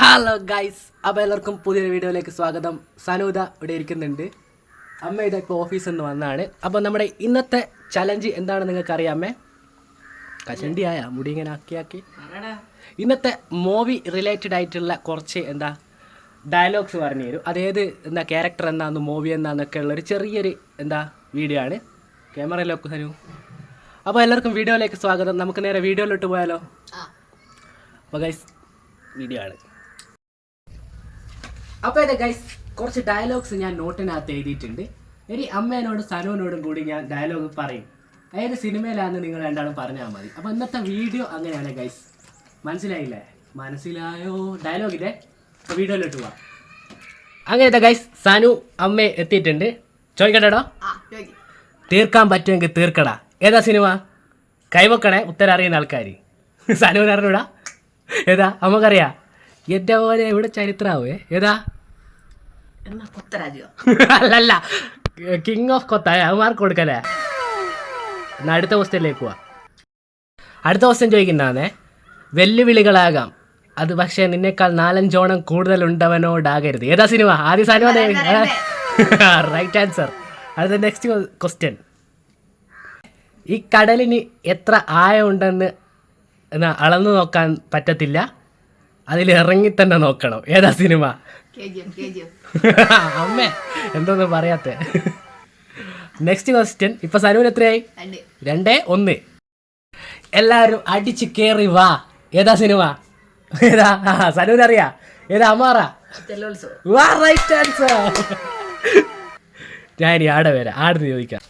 Hello guys അപ്പോൾ എല്ലാവർക്കും പുതിയൊരു വീഡിയോയിലേക്ക് സ്വാഗതം. സനൂത ഇവിടെ ഇരിക്കുന്നുണ്ട്. അമ്മ ഇത് ഇപ്പോൾ ഓഫീസിൽ നിന്ന് വന്നാണ്. അപ്പോൾ നമ്മുടെ ഇന്നത്തെ ചലഞ്ച് എന്താണെന്ന് നിങ്ങൾക്ക് അറിയാമേ കശണ്ടിയായ മുടി ഇങ്ങനെ ആക്കി ആക്കി. ഇന്നത്തെ മൂവി റിലേറ്റഡ് ആയിട്ടുള്ള കുറച്ച് എന്താ ഡയലോഗ്സ് പറഞ്ഞു തരും. അതേത് എന്താ ക്യാരക്ടർ എന്താന്ന് മൂവി എന്താന്നൊക്കെ ഉള്ളൊരു ചെറിയൊരു എന്താ വീഡിയോ ആണ്. ക്യാമറയിലൊക്കെ തരൂ അപ്പോൾ എല്ലാവർക്കും വീഡിയോയിലേക്ക് സ്വാഗതം. നമുക്ക് നേരെ വീഡിയോയിലോട്ട് പോയാലോ? അപ്പോൾ ഗൈസ് വീഡിയോ ആണ്. അപ്പോൾ ഇത് ഗൈസ് കുറച്ച് ഡയലോഗ്സ് ഞാൻ നോട്ടിനകത്ത് എഴുതിയിട്ടുണ്ട്. ഇനി അമ്മേനോടും സനുവിനോടും കൂടി ഞാൻ ഡയലോഗ് പറയും. ഏത് സിനിമയിലാണെന്ന് നിങ്ങൾ രണ്ടാളും പറഞ്ഞാൽ മതി. അപ്പോൾ ഇന്നത്തെ വീഡിയോ അങ്ങനെയാണ് ഗൈസ് മനസ്സിലായില്ലേ? മനസ്സിലായോ? ഡയലോഗില്ലേ അപ്പോൾ വീഡിയോയിലോട്ട് പോവാം. അങ്ങനത്തെ ഗൈസ് സനു അമ്മ എത്തിയിട്ടുണ്ട്. ചോദിക്കട്ടോ തീർക്കാൻ പറ്റുമെങ്കിൽ തീർക്കടാ. ഏതാ സിനിമ? കൈവക്കണേ ഉത്തരം അറിയുന്ന ആൾക്കാർ സനുവിനറിഞ്ഞൂടാ ഏതാ? നമുക്കറിയാ എന്റെ പോലെ ഇവിടെ ചരിത്രാവേ. ഏതാ? അല്ലല്ല. കിങ് ഓഫ് കൊത്ത മാർക്ക് കൊടുക്കലേ എന്നാ അടുത്ത ക്വസ്റ്റ്യനിലേക്ക് പോവാ. അടുത്ത ക്വസ്റ്റ്യൻ ചോദിക്കുന്നതാണേ വെല്ലുവിളികളാകാം. അത് പക്ഷേ നിന്നേക്കാൾ നാലഞ്ചോണം കൂടുതൽ ഉണ്ടവനോടാകരുത് ഏതാ സിനിമ ആദ്യ സിനിമ റൈറ്റ് ആൻസർ അടുത്ത നെക്സ്റ്റ് ക്വസ്റ്റ്യൻ ഈ കടലിന് എത്ര ആയമുണ്ടെന്ന് അളന്നു നോക്കാൻ പറ്റത്തില്ല. അതിൽ ഇറങ്ങി തന്നെ നോക്കണം. ഏതാ സിനിമ? അമ്മേ എന്തോന്ന് പറയാത്തെ? നെക്സ്റ്റ് ക്വസ്റ്റ്യൻ ഇപ്പൊ സനുവിന് എത്രയായി? രണ്ട്. ഒന്ന്. എല്ലാരും അടിച്ചു കേറി വാ. ഏതാ സിനിമ? ഏതാ? സനുവിന് അറിയാ. ഏതാ അമാറ? വാ റൈറ്റ് ആൻസർ ഞാൻ ഇനി ആടെ വരാം. ആടുന്ന് ചോദിക്കാം.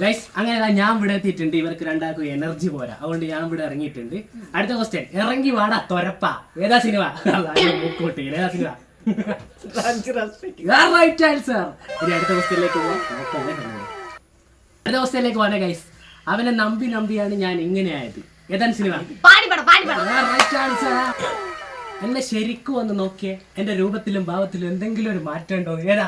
ഗൈസ് അങ്ങനെ ഞാൻ ഇവിടെ എത്തിയിട്ടുണ്ട്. ഇവർക്ക് രണ്ടാൾക്കും എനർജി പോരാ. അതുകൊണ്ട് ഞാൻ ഇവിടെ ഇറങ്ങിയിട്ടുണ്ട്. അടുത്ത ക്വസ്റ്റ്യൻ ഇറങ്ങി വാടാ തൊരപ്പ. ഏതാ സിനിമ മൂക്കൂട്ടി. ഏതാ സിനിമ റൈറ്റ് ആൻസർ ഇനി അടുത്ത ക്വസ്റ്റ്യനിലേക്ക് പോവാം. അടുത്ത ക്വസ്റ്റ്യനിലേക്ക് പോകാനേ ഗൈസ് അവനെ നമ്പി നമ്പിയാണ് ഞാൻ ഇങ്ങനെ ആയത് ഏതാണ് സിനിമ റൈറ്റ് ആൻസർ എന്നെ ശരിക്കും ഒന്ന് നോക്കിയേ. എന്റെ രൂപത്തിലും ഭാവത്തിലും എന്തെങ്കിലും ഒരു മാറ്റം ഉണ്ടോ? ഏതാ?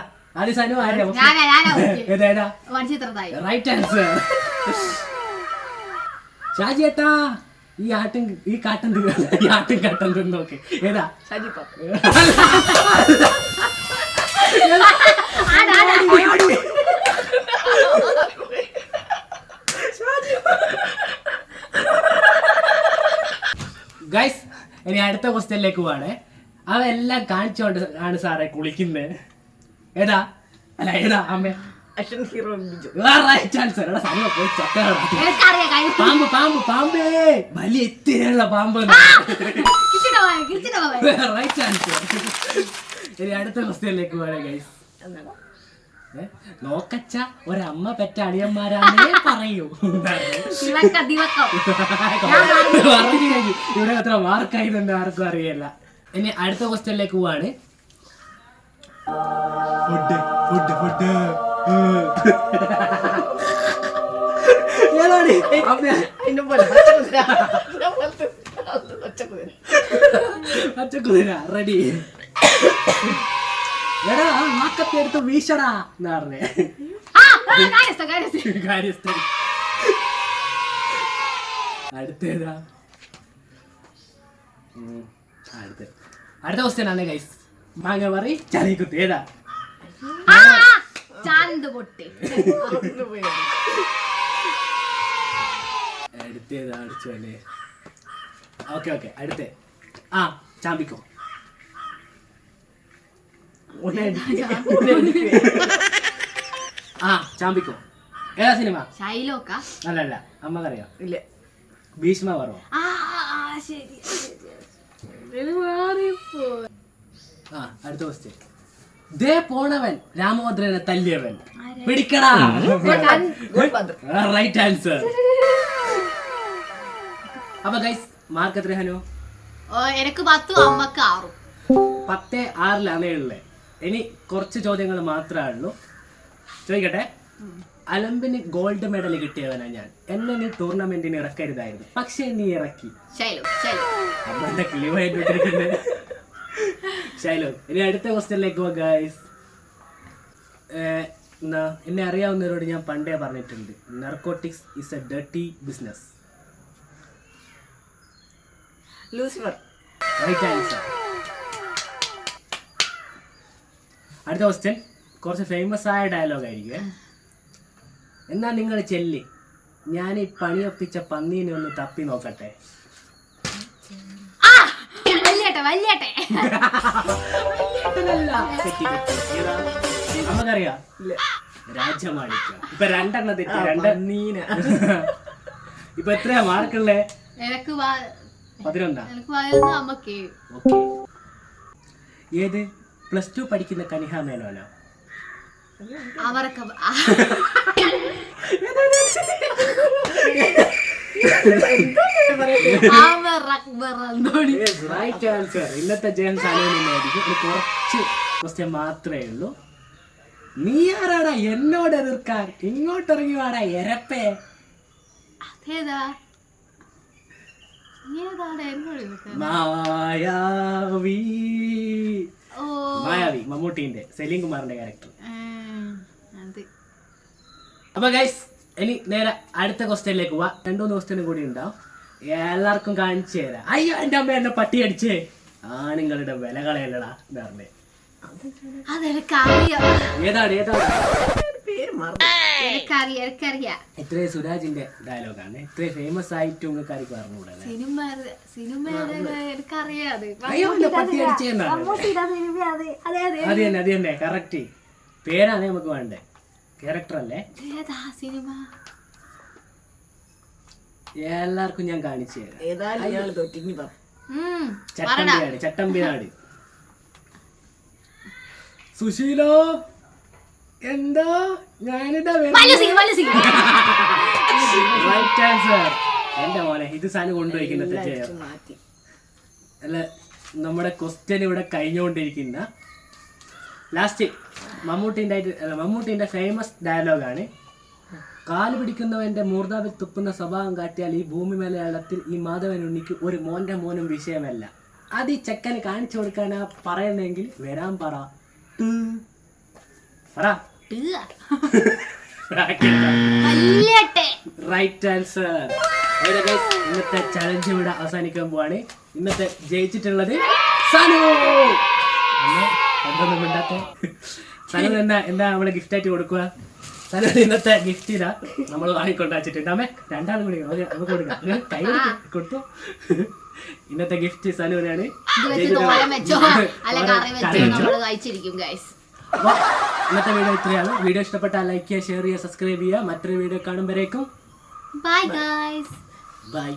റൈറ്റ് ആൻസർ ഷാജിയേട്ടാ ഈ ആട്ടും ഈ കാട്ടം തിന്നല്ല ഈ ആട്ടും കാട്ടം തിന്നോക്കെ നോക്ക് ഏതാ? ഷജിപ്പ ഗൈസ് ഇനി അടുത്ത ക്വസ്റ്റ്യനിലേക്ക് പോവാണ്. അതെല്ലാം കാണിച്ചോണ്ട് ആണ് സാറേ കുളിക്കുന്നത് ഏതാ അല്ല ഏടാ അമ്മ. Action hero Biju right answer എടാ സമയം പോയി ചക്കടാ എനിക്കറിയാം കാര്യം പാമ്പ് പാമ്പ് പാമ്പേ വലിയ പാമ്പ് റൈറ്റ് ആൻസർ ഇനി അടുത്ത ക്വസ്റ്റ്യനിലേക്ക് പോവാണ് ഗൈസ് നോക്കച്ച ഒരമ്മ പെറ്റ അടിയന്മാരാണേ പറയൂ. ഇവിടെ എത്ര മാർക്കായി തന്നെ ആർക്കും അറിയില്ല. ഇനി അടുത്ത ക്വസ്റ്റ്യനിലേക്ക് പോവാണ്. ഫുഡ് ഫുഡ് ഫുഡ് ഏതാണ് അതിന്റെ പോലെ പച്ചക്കുതിര റെഡി എടാ മാക്കത്തെ നാക്കത്തെ എടുത്ത് വീശടാ എന്നാ പറഞ്ഞേ. കാര്യസ്ഥൻ അടുത്തേതാ. അടുത്ത. അടുത്ത ക്വസ്റ്റ്യൻ ആണ് ഗൈസ് മാങ്ങ പറ ചളി കുത്തി ഏതാ? ആ ആ, ചാന്ത് പൊട്ടി. അടുത്തേതാ അടിച്ചു അല്ലേ ഓക്കെ ഓക്കെ അടുത്തേ. ആ ചാമ്പിക്കോ. ആ ചാമ്പിക്കോ. ഏതാ സിനിമ? ശൈലോക്ക. അല്ലല്ല അമ്മക്കറിയാം. ഇല്ല. ഭീഷ്മ പറവോ ആ ആ, ആ, ശരി. ആ അടുത്ത ക്വസ്റ്റ്യൻ ദേ പോണവൻ രാമഭദ്രനെ തല്ലിയവൻ. പിടിക്കടാ. റൈറ്റ് ആൻസർ അപ്പൊ ഗൈസ് മാർക്ക് എത്ര ഹനു? എനിക്ക് പത്തും അമ്മയ്ക്ക് ആറും. പത്ത് ആറിലാണ് ഉള്ളത് ഇനി കുറച്ച് ചോദ്യങ്ങൾ മാത്രമേ ഉള്ളൂ. ചോദിക്കട്ടെ? അലമ്പിന് ഗോൾഡ് മെഡൽ കിട്ടിയവനാ ഞാൻ. എന്നെ നീ ടൂർണമെന്റിന് ഇറക്കരുതായിരുന്നു. പക്ഷേ നീ ഇറക്കി. ശൈലു ശൈലു. അമ്മന്റെ കിളിവായിട്ടിരിക്കുന്നത് ശൈലോ ഇനി അടുത്ത ക്വസ്റ്റ്യനിലേക്ക് പോ ഗായ്സ് എന്നാ എന്നെ അറിയാവുന്നവരോട് ഞാൻ പണ്ടേ പറഞ്ഞിട്ടുണ്ട് narcotics is a dirty business Lucifer right answer അടുത്ത ക്വസ്റ്റ്യൻ കുറച്ച് ഫേമസ് ആയ ഡയലോഗ് ആയിരിക്കും എന്നാ നിങ്ങൾ ചെല്ലി. ഞാൻ ഈ പണിയൊപ്പിച്ച പന്നീനെ ഒന്ന് തപ്പി നോക്കട്ടെ. വല്യേട്ടെ വല്യേട്ടെ? നമുക്കറിയാം. രാജ്യമാണിക്ക ഇപ്പൊ രണ്ടെണ്ണം തെറ്റി രണ്ട് നീന ഇപ്പൊ എത്രയാ മാർക്കുള്ളേ? എനക്ക് പതിനൊന്നാ? എനക്ക് പറയുന്ന അമ്മയ്ക്ക്. ഏത്? പ്ലസ് ടു പഠിക്കുന്ന കനിഹ മേനോനോ? അവരൊക്കെ അവർ അക്ബർ അന്തോണി റൈറ്റ് ആൻസർ ഇന്നത്തെ ജയം സാധനമായിരിക്കും ഇനി കുറച്ച് ക്വസ്റ്റ്യൻ മാത്രമേ ഉള്ളൂ. നീ ആരാടാ? എന്നോട് എതിർക്കാൻ. ഇങ്ങോട്ടിറങ്ങി വാടാ എരപ്പേ. അതേതാ? മായാവി. മായാവി മമ്മൂട്ടിന്റെ സെലീം കുമാറിന്റെ ക്യാരക്ടർ അപ്പൊ ഗൈസ് ഇനി നേരെ അടുത്ത ക്വസ്റ്റ്യനിലേക്ക് പോവാ. രണ്ടു മൂന്ന് ക്വസ്റ്റ്യനും കൂടി ഉണ്ടാവും. എല്ലാവർക്കും കാണിച്ചു തരാം. അയ്യോ എന്റെ അമ്മ എന്നെ പട്ടി അടിച്ചേ. ആണുങ്ങളുടെ വില കളയല്ലടാ പറഞ്ഞേ. ഏതാണ് ഏതാണ്? ഇത്രയും സുരാജിന്റെ ഡയലോഗാണ്. ഇത്രയും ഫേമസ് ആയിട്ട് നിങ്ങൾക്ക് ആർക്ക് പറഞ്ഞുകൂടാ അത് തന്നെ അത് തന്നെ കറക്റ്റ് പേരാണ് നമുക്ക് വേണ്ടേ ക്യാരക്ടർ അല്ലേ? സിനിമ? എല്ലാവർക്കും ഞാൻ കാണിച്ചു തരാം. ചട്ടമ്പിനാട് ചട്ടമ്പിനാട് സുശീലോ എന്താ? ഞാനിതാ റൈറ്റ് ആൻസർ എന്റെ മോനെ ഇത് സാധനം കൊണ്ടുപോയിക്കുന്നത് ചെയ്യാം മാറ്റി. അല്ല നമ്മുടെ ക്വസ്റ്റ്യൻ ഇവിടെ കഴിഞ്ഞുകൊണ്ടിരിക്കുന്ന ലാസ്റ്റ് മമ്മൂട്ടിന്റെ ആയിട്ട് അല്ല മമ്മൂട്ടിന്റെ ഫേമസ് ഡയലോഗാണ് കാൽ പിടിക്കുന്നവന്റെ മൂർധാവിൽ തുപ്പുന്ന സ്വഭാവം കാട്ടിയാൽ ഈ ഭൂമി മലയാളത്തിൽ ഈ മാധവൻ ഉണ്ണിക്ക് ഒരു മോന്റെ മോനും വിഷയമല്ല. അത് ഈ ചെക്കന് കാണിച്ചു കൊടുക്കാനാ പറയുന്നെങ്കിൽ വരാൻ പറ. റൈറ്റ് ആൻസർ ഇന്നത്തെ ചലഞ്ച് ഇവിടെ അവസാനിക്കാൻ പോവാണ്. ഇന്നത്തെ ജയിച്ചിട്ടുള്ളത് സനു. എന്തൊന്നും മിണ്ടാത്തെ? സനു എന്താ എന്താ നമ്മൾ ഗിഫ്റ്റ് ആയിട്ട് കൊടുക്കുക? സനു ഇന്നത്തെ ഗിഫ്റ്റ് ഇതാ. നമ്മൾ വാങ്ങിക്കൊണ്ടാച്ചിട്ടുണ്ട്. അമ്മേ രണ്ടാളും കൂടി നമുക്ക് കൊടുക്കാം. കൈ കൊടുത്തു? ഇന്നത്തെ ഗിഫ്റ്റ് അപ്പൊ ഇന്നത്തെ വീഡിയോ ഇത്രയാണ്. വീഡിയോ ഇഷ്ടപ്പെട്ടാൽ ലൈക്ക് ചെയ്യുക ഷെയർ ചെയ്യുക സബ്സ്ക്രൈബ് ചെയ്യുക. മറ്റൊരു വീഡിയോ കാണുമ്പോഴേക്കും ബൈ ഗൈസ് ബൈ